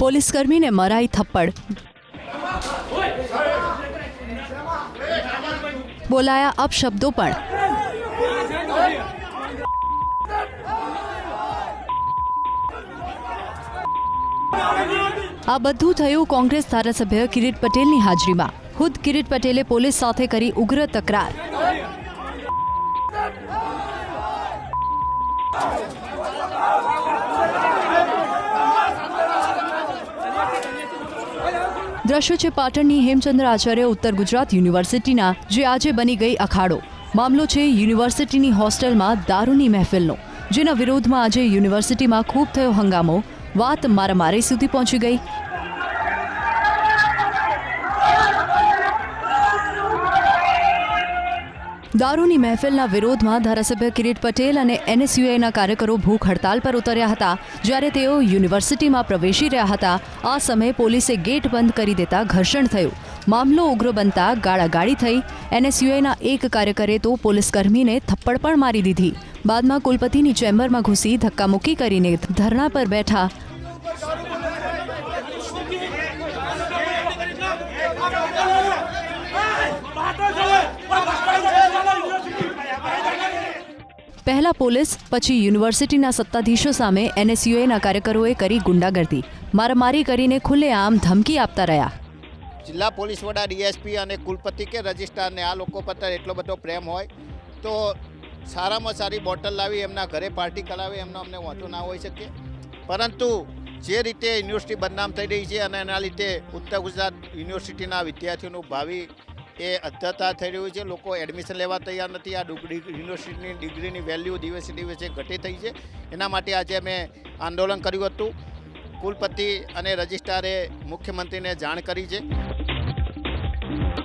પોલીસકર્મીને મરાઈ થપ્પડ. બોલાયા અપશબ્દો પણ. આ બધું થયું કોંગ્રેસ ધારાસભ્ય કિરીટ પટેલની હાજરીમાં. ખુદ કિરીટ પટેલે પોલીસ સાથે કરી ઉગ્ર તકરાર. દ્રશ્યો છે પાટણની હેમચંદ્ર આચાર્ય ઉત્તર ગુજરાત યુનિવર્સિટીના, જે આજે બની ગઈ અખાડો. મામલો છે યુનિવર્સિટીની હોસ્ટેલમાં દારૂની મહેફિલનો. જેના વિરોધમાં આજે યુનિવર્સિટીમાં ખૂબ થયો હંગામો. વાત મારામારી સુધી પહોંચી ગઈ. દારૂની મહેફિલના વિરોધમાં ધારાસભ્ય કિરીટ પટેલ અને એનએસયુઆઈના કાર્યકરો ભૂખ હડતાલ પર ઉતર્યા હતા, જ્યારે તેઓ યુનિવર્સિટીમાં પ્રવેશી રહ્યા હતા. આ સમયે પોલીસે ગેટ બંધ કરી દેતા ઘર્ષણ થયું. મામલો ઉગ્ર બનતા ગાળાગાળી થઈ. એનએસયુઆઈના એક કાર્યકરે તો પોલીસકર્મીને થપ્પડ પણ મારી દીધી. બાદમાં કુલપતિની ચેમ્બરમાં ઘૂસી ધક્કામુક્કી કરીને ધરણા પર બેઠા. પહેલા પોલીસ, પછી યુનિવર્સિટીના સત્તાધીશો સામે એનએસયુએના કાર્યકરોએ કરી ગુંડાગર્દી. મારામારી કરીને ખુલ્લેઆમ ધમકી આપતા રહ્યા. જિલ્લા પોલીસ વડા ડીએસપી અને કુલપતિ કે રજિસ્ટ્રારને આ લોકો પર એટલો બધો પ્રેમ હોય, તો સારામાં સારી બોટલ લાવી, એમના ઘરે પાર્ટી કરાવે, એમનો અમને વાંધો ના હોઈ શકે. પરંતુ જે રીતે યુનિવર્સિટી બદનામ થઈ રહી છે અને એના લીધે ઉત્તર ગુજરાત યુનિવર્સિટીના વિદ્યાર્થીઓનું ભાવિ એ અધતા થઈ રહ્યું છે. લોકો એડમિશન લેવા તૈયાર નથી. આ યુનિવર્સિટીની ડિગ્રીની વેલ્યુ દિવસે દિવસે ઘટી થઈ છે. એના માટે આજે અમે આંદોલન કર્યું હતું. કુલપતિ અને રજિસ્ટ્રારે મુખ્યમંત્રીને જાણ કરી છે.